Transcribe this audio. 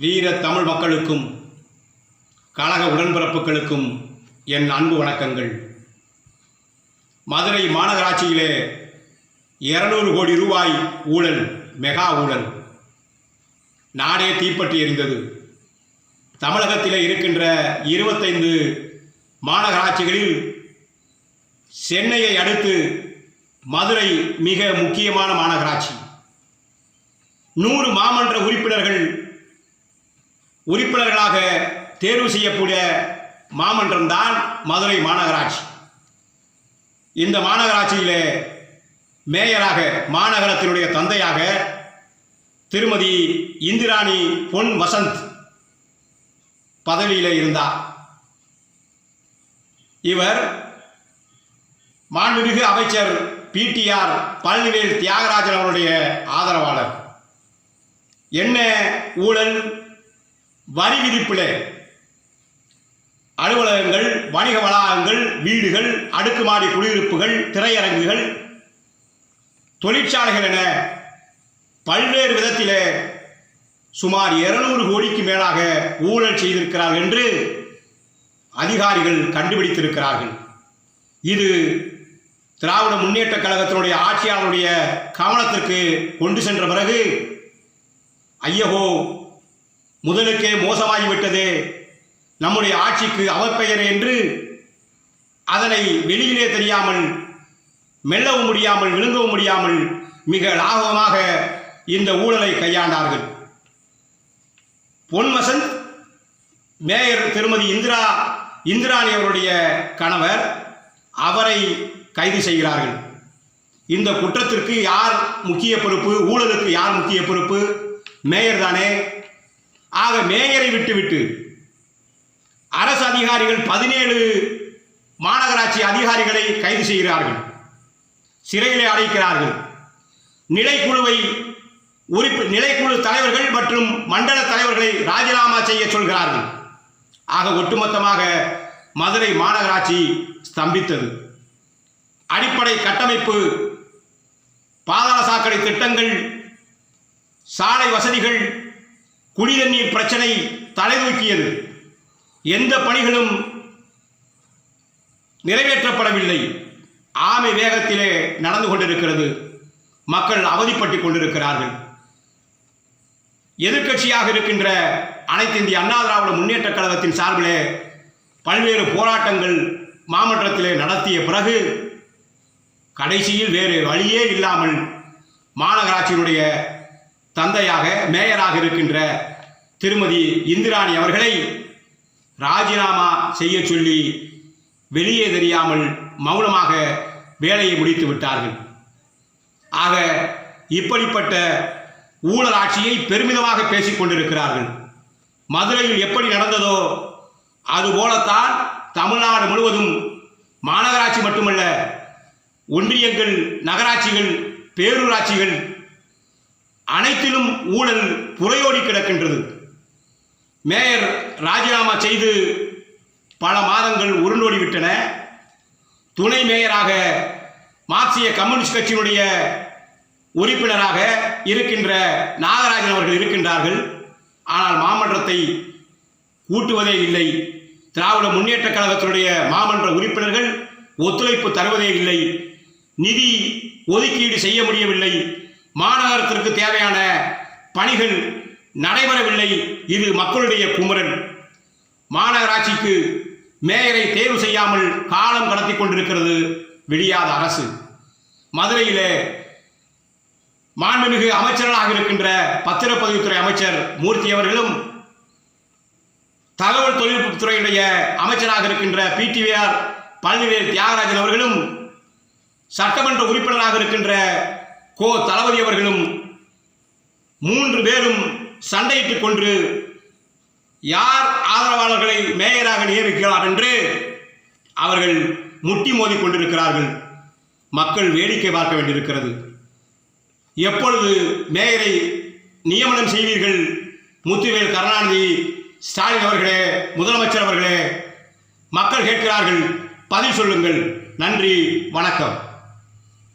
வீர தமிழ் மக்களுக்கும் கழக உடன்பிறப்புகளுக்கும் என் அன்பு வணக்கங்கள். மதுரை மாநகராட்சியிலே இருநூறு கோடி ரூபாய் ஊழல் மெகா ஊழல். நாடே தீப்பற்றி எரிந்தது. தமிழகத்தில் இருக்கின்ற இருபத்தைந்து மாநகராட்சிகளில் சென்னையை அடுத்து மதுரை மிக முக்கியமான மாநகராட்சி. நூறு மாமன்ற உறுப்பினர்கள் உறுப்பினர்களாக தேர்வு செய்யக்கூடிய மாமன்றம்தான் மதுரை மாநகராட்சி. இந்த மாநகராட்சியில் மேயராக மாநகரத்தினுடைய தந்தையாக திருமதி இந்திராணி பொன் வசந்த் பதவியில் இருந்தார். இவர் மாண்புமிகு அமைச்சர் பிடிஆர் பழனிவேல் தியாகராஜன் அவருடைய ஆதரவாளர். என்ன ஊழல் வரி விதிப்பில். அலுவலகங்கள் வணிக வளாகங்கள் வீடுகள் அடுக்குமாடி குடியிருப்புகள் திரையரங்குகள் தொழிற்சாலைகள் என பல்வேறு விதத்தில் சுமார் இருநூறு கோடிக்கு மேலாக ஊழல் செய்திருக்கிறார்கள் என்று அதிகாரிகள் கண்டுபிடித்திருக்கிறார்கள். இது திராவிட முன்னேற்ற கழகத்தினுடைய ஆட்சியாளருடைய கவனத்திற்கு கொண்டு சென்ற பிறகு ஐயகோ முதலுக்கே மோசமாகிவிட்டது. நம்முடைய ஆட்சிக்கு அவப்பெயர் என்று அதனை வெளியிலே தெரியாமல் மெல்லவும் முடியாமல் விழுங்கவும் முடியாமல் மிக லாபமாக இந்த ஊழலை கையாண்டார்கள். பொன் வசந்த் மேயர் திருமதி இந்திரா இந்திராணி அவருடைய கணவர் அவரை கைது செய்கிறார்கள். இந்த குற்றத்திற்கு யார் முக்கிய பொறுப்பு? ஊழலுக்கு யார் முக்கிய பொறுப்பு? மேயர் தானே. ஆக மேயரை விட்டுவிட்டு அரசு அதிகாரிகள் பதினேழு மாநகராட்சி அதிகாரிகளை கைது செய்கிறார்கள் சிறையிலே அடைக்கிறார்கள். நிலைக்குழுவை உறுப்பு நிலைக்குழு தலைவர்கள் மற்றும் மண்டல தலைவர்களை ராஜினாமா செய்ய சொல்கிறார்கள். ஆக ஒட்டுமொத்தமாக மதுரை மாநகராட்சி ஸ்தம்பித்தது. அடிப்படை கட்டமைப்பு பாதாள சாக்கடை திட்டங்கள் சாலை வசதிகள் குடிநீர் பிரச்சனை தலைதூக்கியது. எந்த பணிகளும் நிறைவேற்றப்படவில்லை. ஆமை வேகத்திலே நடந்து கொண்டிருக்கிறது. மக்கள் அவதிப்பட்டு கொண்டிருக்கிறார்கள். எதிர்க்கட்சியாக இருக்கின்ற அனைத்து இந்திய அண்ணா திராவிட முன்னேற்ற கழகத்தின் சார்பிலே பல்வேறு போராட்டங்கள் மாமன்றத்திலே நடத்திய பிறகு கடைசியில் வேறு வழியே இல்லாமல் மாநகராட்சியினுடைய தந்தையாக மேயராக இருக்கின்ற திருமதி இந்திராணி அவர்களை ராஜினாமா செய்ய சொல்லி வெளியே தெரியாமல் மௌனமாக வேலையை முடித்து விட்டார்கள். ஆக இப்படிப்பட்ட ஊழலாட்சியை பெருமிதமாக பேசிக்கொண்டிருக்கிறார்கள் மதுரையில் எப்படி நடந்ததோ அதுபோலத்தான் தமிழ்நாடு முழுவதும் மாநகராட்சி மட்டுமல்ல ஒன்றியங்கள் நகராட்சிகள் பேரூராட்சிகள் அனைத்திலும் ஊழல் புறையோடி கிடக்கின்றது. மேயர் ராஜினாமா செய்து பல மாதங்கள் உருண்டோடிவிட்டன. துணை மேயராக மார்க்சிய கம்யூனிஸ்ட் கட்சியினுடைய உறுப்பினராக இருக்கின்ற நாகராஜன் அவர்கள் இருக்கின்றார்கள். ஆனால் மாமன்றத்தை கூட்டுவதே இல்லை. திராவிட முன்னேற்ற கழகத்தினுடைய மாமன்ற உறுப்பினர்கள் ஒத்துழைப்பு தருவதே இல்லை. நிதி ஒதுக்கீடு செய்ய முடியவில்லை. மாநகரத்திற்கு தேவையான பணிகள் நடைபெறவில்லை. இது மக்களுடைய குமரன். மாநகராட்சிக்கு மேயரை தேர்வு செய்யாமல் காலம் கடத்தி கொண்டிருக்கிறது விடியாத அரசு. மதுரையிலே மாண்புமிகு அமைச்சர்களாக இருக்கின்ற பத்திரப்பதிவுத்துறை அமைச்சர் மூர்த்தி அவர்களும் தகவல் தொழில்நுட்பத்துறையுடைய அமைச்சராக இருக்கின்ற பிடிவிஆர் பழனிவேல் தியாகராஜன் அவர்களும் சட்டமன்ற உறுப்பினராக இருக்கின்ற கோ தளபதி அவர்களும் மூன்று பேரும் சண்டையிட்டுக் கொண்டு யார் ஆதரவாளர்களை மேயராக நியமிக்கிறார் என்று அவர்கள் முட்டி மோதி கொண்டிருக்கிறார்கள். மக்கள் வேடிக்கை பார்க்க வேண்டியிருக்கிறது. எப்பொழுது மேயரை நியமனம் செய்வீர்கள்? முத்துவேல் கருணாநிதி ஸ்டாலின் அவர்களே முதலமைச்சர் அவர்களே மக்கள் கேட்கிறார்கள். பதில் சொல்லுங்கள். நன்றி வணக்கம்.